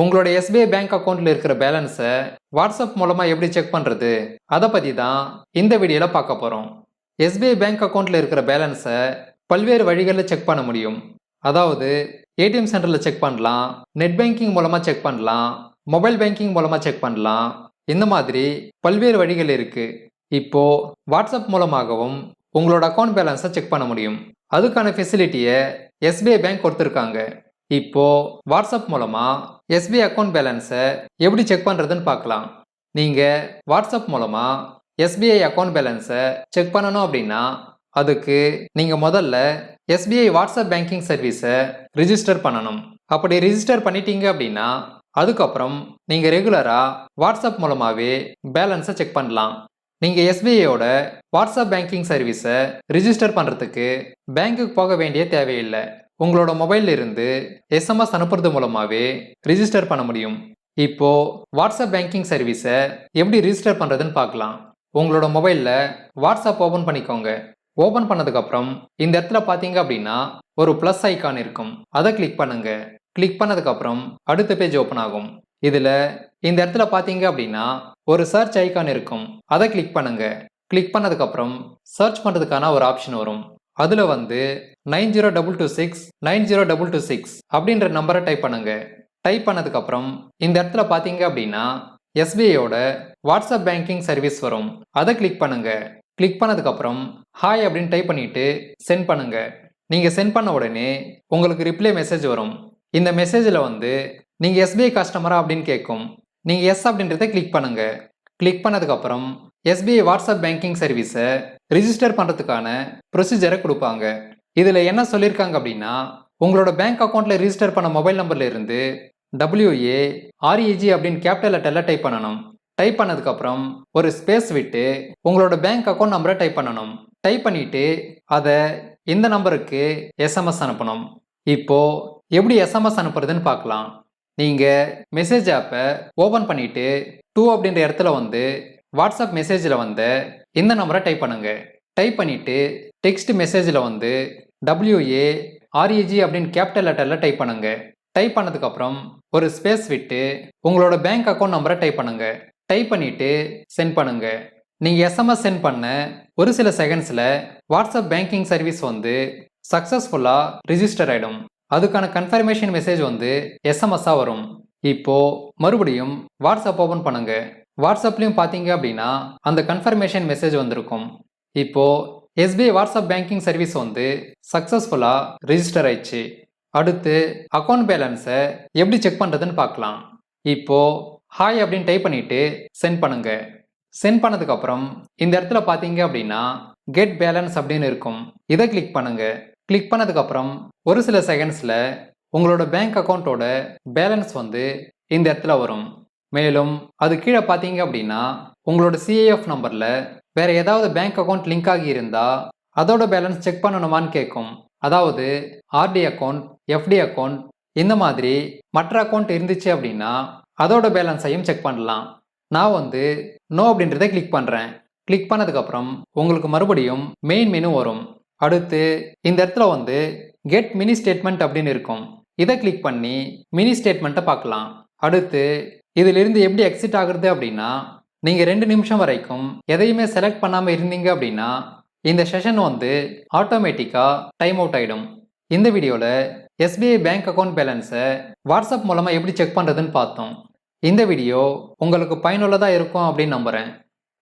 உங்களோட SBI bank அக்கௌண்ட்ல இருக்கிற பேலன்ஸை வாட்ஸ்அப் மூலமா எப்படி செக் பண்றது? அதை பத்தி தான் இந்த வீடியோல பார்க்க போறோம். எஸ்பிஐ பேங்க் அக்கௌண்ட்ல இருக்கிற பேலன்ஸை பல்வேறு வழிகளில் செக் பண்ண முடியும். அதாவது ஏடிஎம் சென்டரில் செக் பண்ணலாம் நெட் பேங்கிங் மூலமா செக் பண்ணலாம் மொபைல் பேங்கிங் மூலமா செக் பண்ணலாம். இந்த மாதிரி பல்வேறு வழிகள் இருக்கு. இப்போ வாட்ஸ்அப் மூலமாகவும் உங்களோட அக்கௌண்ட் பேலன்ஸை செக் பண்ண முடியும். அதுக்கான ஃபெசிலிட்டியை எஸ்பிஐ பேங்க் கொடுத்துருக்காங்க. இப்போ வாட்ஸ்அப் மூலமா எஸ்பிஐ அக்கௌண்ட் பேலன்ஸை எப்படி செக் பண்றதுன்னு பார்க்கலாம். நீங்க வாட்ஸ்அப் மூலமா எஸ்பிஐ அக்கௌண்ட் பேலன்ஸை செக் பண்ணணும் அப்படின்னா அதுக்கு நீங்க முதல்ல எஸ்பிஐ வாட்ஸ்அப் பேங்கிங் சர்வீஸை ரிஜிஸ்டர் பண்ணணும். அப்படி ரிஜிஸ்டர் பண்ணிட்டீங்க அப்படின்னா அதுக்கப்புறம் நீங்க ரெகுலரா வாட்ஸ்அப் மூலமாவே பேலன்ஸை செக் பண்ணலாம். நீங்க எஸ்பிஐயோட வாட்ஸ்அப் பேங்கிங் சர்வீஸை ரிஜிஸ்டர் பண்றதுக்கு பேங்க்குக்கு போக வேண்டிய தேவையில்லை. உங்களோட மொபைல்ல இருந்து எஸ்எம்எஸ் அனுப்புறது மூலமாவே ரிஜிஸ்டர் பண்ண முடியும். இப்போ வாட்ஸ்அப் பேங்கிங் சர்வீஸை எப்படி ரிஜிஸ்டர் பண்றதுன்னு பார்க்கலாம். உங்களோட மொபைல்ல வாட்ஸ்அப் ஓபன் பண்ணிக்கோங்க. ஓபன் பண்ணதுக்கப்புறம் இந்த இடத்துல பார்த்தீங்க அப்படின்னா ஒரு ப்ளஸ் ஐக்கான் இருக்கும். அதை கிளிக் பண்ணுங்க. கிளிக் பண்ணதுக்கப்புறம் அடுத்த பேஜ் ஓப்பன் ஆகும். இதில் இந்த இடத்துல பார்த்தீங்க அப்படின்னா ஒரு சர்ச் ஐக்கான் இருக்கும். அதை கிளிக் பண்ணுங்க. கிளிக் பண்ணதுக்கப்புறம் சர்ச் பண்ணுறதுக்கான ஒரு ஆப்ஷன் வரும். அதில் வந்து nine zero double two six nine zero double two six அப்படின்ற நம்பரை டைப் பண்ணுங்க. டைப் பண்ணதுக்கப்புறம் இந்த இடத்துல பார்த்தீங்க அப்படின்னா எஸ்பிஐயோட வாட்ஸ்அப் பேங்கிங் சர்வீஸ் வரும். அதை கிளிக் பண்ணுங்க. கிளிக் பண்ணதுக்கப்புறம் ஹாய் அப்படின்னு டைப் பண்ணிட்டு சென்ட் பண்ணுங்க. நீங்கள் சென்ட் பண்ண உடனே உங்களுக்கு ரிப்ளை மெசேஜ் வரும். இந்த மெசேஜில் வந்து நீங்கள் எஸ்பிஐ கஸ்டமரா அப்படின்னு கேட்கும் நீங்கள் எஸ் அப்படின்றத கிளிக் பண்ணுங்க. கிளிக் பண்ணதுக்கப்புறம் எஸ்பிஐ வாட்ஸ்அப் பேங்கிங் சர்வீஸை ரிஜிஸ்டர் பண்ணுறதுக்கான ப்ரொசீஜரை கொடுப்பாங்க. இதில் என்ன சொல்லியிருக்காங்க அப்படின்னா உங்களோட பேங்க் அக்கௌண்ட்டில் ரிஜிஸ்டர் பண்ண மொபைல் நம்பர்ல இருந்து டபிள்யூஏ ஆர்இஜி அப்படின்னு கேபிட்டல் லெட்டரில் டைப் பண்ணணும். டைப் பண்ணதுக்கப்புறம் ஒரு ஸ்பேஸ் விட்டு உங்களோட பேங்க் அக்கௌண்ட் நம்பரை டைப் பண்ணணும். டைப் பண்ணிவிட்டு அதை இந்த நம்பருக்கு எஸ்எம்எஸ் அனுப்பணும். இப்போ எப்படி எஸ்எம்எஸ் அனுப்புறதுன்னு பார்க்கலாம். நீங்கள் மெசேஜ் ஆப்பை ஓப்பன் பண்ணிவிட்டு டூ அப்படின்ற இடத்துல வந்து வாட்ஸ்அப் மெசேஜில் வந்து இந்த நம்பரை டைப் பண்ணுங்க. டைப் பண்ணிட்டு டெக்ஸ்ட் மெசேஜில் வந்து டபிள்யூஏ ஆர்இஜி அப்படின்னு கேபிட்டல் லெட்டரில் டைப் பண்ணுங்க. டைப் பண்ணதுக்கப்புறம் ஒரு ஸ்பேஸ் விட்டு உங்களோட பேங்க் அக்கௌண்ட் நம்பரை டைப் பண்ணுங்க. டைப் பண்ணிட்டு சென்ட் பண்ணுங்க. நீங்கள் எஸ்எம்எஸ் சென்ட் பண்ண ஒரு சில செகண்ட்ஸில் வாட்ஸ்அப் பேங்கிங் சர்வீஸ் வந்து சக்ஸஸ்ஃபுல்லாக ரிஜிஸ்டர் ஆகிடும் அதுக்கான கன்ஃபர்மேஷன் மெசேஜ் வந்து எஸ்எம்எஸ்ஸாக வரும். இப்போது மறுபடியும் வாட்ஸ்அப் ஓப்பன் பண்ணுங்கள் வாட்ஸ்அப்லையும் பார்த்தீங்க அப்படின்னா அந்த கன்ஃபர்மேஷன் மெசேஜ் வந்திருக்கும். இப்போது எஸ்பிஐ வாட்ஸ்அப் பேங்கிங் சர்வீஸ் வந்து சக்ஸஸ்ஃபுல்லாக ரிஜிஸ்டர் ஆயிடுச்சு. அடுத்து அக்கௌண்ட் பேலன்ஸை எப்படி செக் பண்ணுறதுன்னு பார்க்கலாம் இப்போது ஹாய் அப்படின்னு டைப் பண்ணிட்டு சென்ட் பண்ணுங்க. சென்ட் பண்ணதுக்கப்புறம் இந்த இடத்துல பார்த்தீங்க அப்படின்னா கெட் பேலன்ஸ் அப்படின்னு இருக்கும். இதை கிளிக் பண்ணுங்க. கிளிக் பண்ணதுக்கப்புறம் ஒரு சில செகண்ட்ஸில் உங்களோட பேங்க் அக்கௌண்ட்டோட பேலன்ஸ் வந்து இந்த இடத்துல வரும். மேலும் அது கீழே பார்த்தீங்க அப்படின்னா உங்களோட சிஏஎஃப் நம்பரில் வேற ஏதாவது பேங்க் அக்கௌண்ட் லிங்க் ஆகி இருந்தால் அதோட பேலன்ஸ் செக் பண்ணணுமான்னு கேட்கும் அதாவது ஆர்டி அக்கௌண்ட் எஃப்டி அக்கௌண்ட் இந்த மாதிரி மற்ற அக்கௌண்ட் இருந்துச்சு அப்படின்னா அதோட பேலன்ஸையும் செக் பண்ணலாம். நான் வந்து நோ அப்படின்றத கிளிக் பண்ணுறேன் கிளிக் பண்ணதுக்கப்புறம் உங்களுக்கு மறுபடியும் மெயின் மெனு வரும். அடுத்து இந்த இடத்துல வந்து கெட் மினி ஸ்டேட்மெண்ட் அப்படின்னு இருக்கும். இதை கிளிக் பண்ணி மினி ஸ்டேட்மெண்ட்டை பார்க்கலாம். அடுத்து இதிலிருந்து எப்படி எக்ஸிட் ஆகுறது அப்படின்னா நீங்கள் ரெண்டு நிமிஷம் வரைக்கும் எதையுமே செலக்ட் பண்ணாமல் இருந்தீங்க அப்படின்னா இந்த செஷன் வந்து ஆட்டோமேட்டிக்காக டைம் அவுட் ஆகிடும் இந்த வீடியோவில் எஸ்பிஐ பேங்க் அக்கௌண்ட் பேலன்ஸை வாட்ஸ்அப் மூலமாக எப்படி செக் பண்ணுறதுன்னு பார்த்தோம். இந்த வீடியோ உங்களுக்கு பயனுள்ளதாக இருக்கும் அப்படின்னு நம்புகிறேன்